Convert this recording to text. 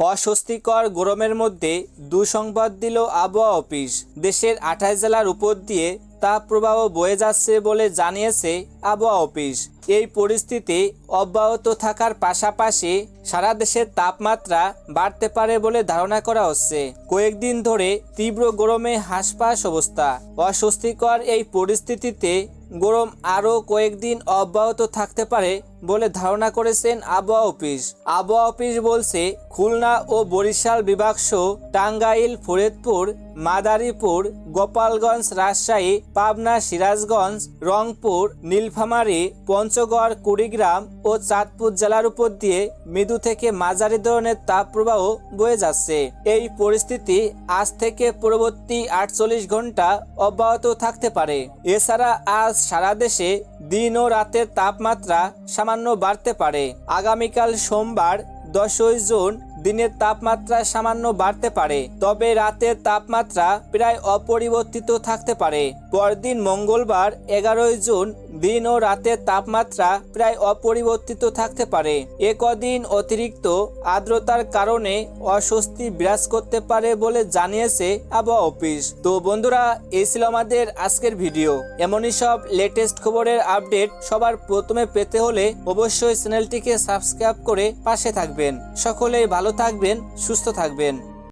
অস্বস্তিকর গরমের মধ্যে দুঃসংবাদ দিল আবহাওয়া অফিস। দেশের আঠাশ জেলার উপর দিয়ে তাপপ্রবাহ বয়ে যাচ্ছে বলে জানিয়েছে আবহাওয়া অফিস। এই পরিস্থিতি অব্যাহত থাকার পাশাপাশি সারা দেশের তাপমাত্রা বাড়তে পারে বলে ধারণা করা হচ্ছে। কয়েকদিন ধরে তীব্র গরমে হাসপাস অবস্থা। অস্বস্তিকর এই পরিস্থিতিতে গরম আরও কয়েকদিন অব্যাহত থাকতে পারে বলে ধারণা করেছেন আবহাওয়া অফিস। আবহাওয়া অফিস বলছে, খুলনা ও বরিশাল বিভাগ সহ টাঙ্গাইল, ফরিদপুর, মাদারীপুর, গোপালগঞ্জ, রাজশাহী, পাবনা, সিরাজগঞ্জ, রংপুর, নীলফামারী, পঞ্চগড়, কুড়িগ্রাম ও চাঁদপুর জেলার উপর দিয়ে মৃদু থেকে মাঝারি ধরনের তাপপ্রবাহ বয়ে যাচ্ছে। এই পরিস্থিতি আজ থেকে পরবর্তী আটচল্লিশ ঘণ্টা অব্যাহত থাকতে পারে। এছাড়া আজ সারা দেশে দিন ও রাতের তাপমাত্রা সামান্য বাড়তে পারে। আগামীকাল সোমবার দশই জুন দিনের তাপমাত্রা সামান্য বাড়তে পারে, তবে রাতের তাপমাত্রা প্রায় অপরিবর্তিত থাকতে পারে। পরদিন মঙ্গলবার, এগারোই জুন, দিন ও রাতের তাপমাত্রা প্রায় অপরিবর্তিত থাকতে পারে। এ কদিন অতিরিক্ত আর্দ্রতার কারণে অস্বস্তি বিরাজ করতে পারে বলে জানিয়েছে আবহাওয়া অফিস। তো বন্ধুরা এই ছিল আমাদের আজকের ভিডিও। এমনই সব লেটেস্ট খবরের আপডেট সবার প্রথমে পেতে হলে অবশ্যই চ্যানেলটিকে সাবস্ক্রাইব করে পাশে থাকবেন। সকলেই ভালো থাকবেন সুস্থ থাকবেন।